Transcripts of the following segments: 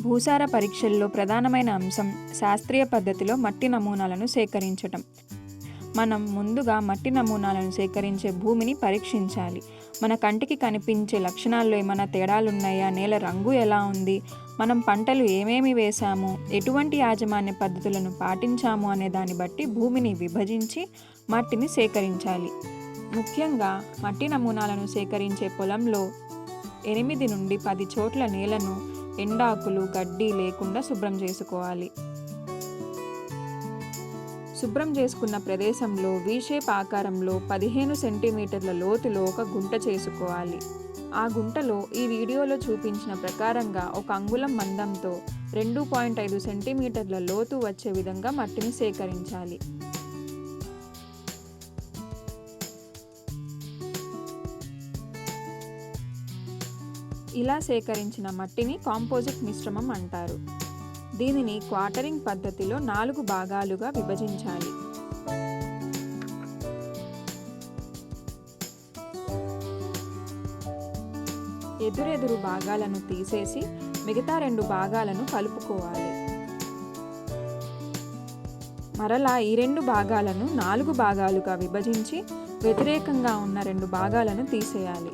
భూసార పరీక్షల్లో ప్రధానమైన అంశం శాస్త్రీయ పద్ధతిలో మట్టి నమూనాలను సేకరించటం. మనం ముందుగా మట్టి నమూనాలను సేకరించే భూమిని పరీక్షించాలి. మన కంటికి కనిపించే లక్షణాల్లో ఏమైనా తేడాలున్నాయా? నేల రంగు ఎలా ఉంది? మనం పంటలు ఏమేమి వేశాము? ఎటువంటి యాజమాన్య పద్ధతులను పాటించాము అనే దాన్ని బట్టి భూమిని విభజించి మట్టిని సేకరించాలి. ముఖ్యంగా మట్టి నమూనాలను సేకరించే పొలంలో ఎనిమిది నుండి పది చోట్ల నేలను ఎండాకులు గడ్డి లేకుండా శుభ్రం చేసుకోవాలి. శుభ్రం చేసుకున్న ప్రదేశంలో వీషేప్ ఆకారంలో పదిహేను సెంటీమీటర్ల లోతులో ఒక గుంట చేసుకోవాలి. ఆ గుంటలో ఈ వీడియోలో చూపించిన ప్రకారంగా ఒక అంగుళం మందంతో రెండు పాయింట్ ఐదు సెంటీమీటర్ల లోతు వచ్చే విధంగా మట్టిని సేకరించాలి. ఇలా సేకరించిన మట్టిని కాంపోజిట్ మిశ్రమం అంటారు. దీనిని క్వార్టరింగ్ పద్ధతిలో నాలుగు భాగాలుగా విభజించాలి. ఎదురెదురు భాగాలను తీసేసి మిగతా రెండు భాగాలను కలుపుకోవాలి. మరలా ఈ రెండు భాగాలను నాలుగు భాగాలుగా విభజించి వ్యతిరేకంగా ఉన్న రెండు భాగాలను తీసేయాలి.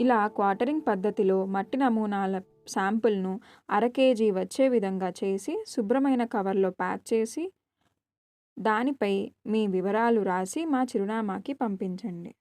ఇలా క్వార్టరింగ్ పద్ధతిలో మట్టి నమూనాల శాంపుల్ను అర కేజీ వచ్చే విధంగా చేసి శుభ్రమైన కవర్లో ప్యాక్ చేసి దానిపై మీ వివరాలు రాసి మా చిరునామాకి పంపించండి.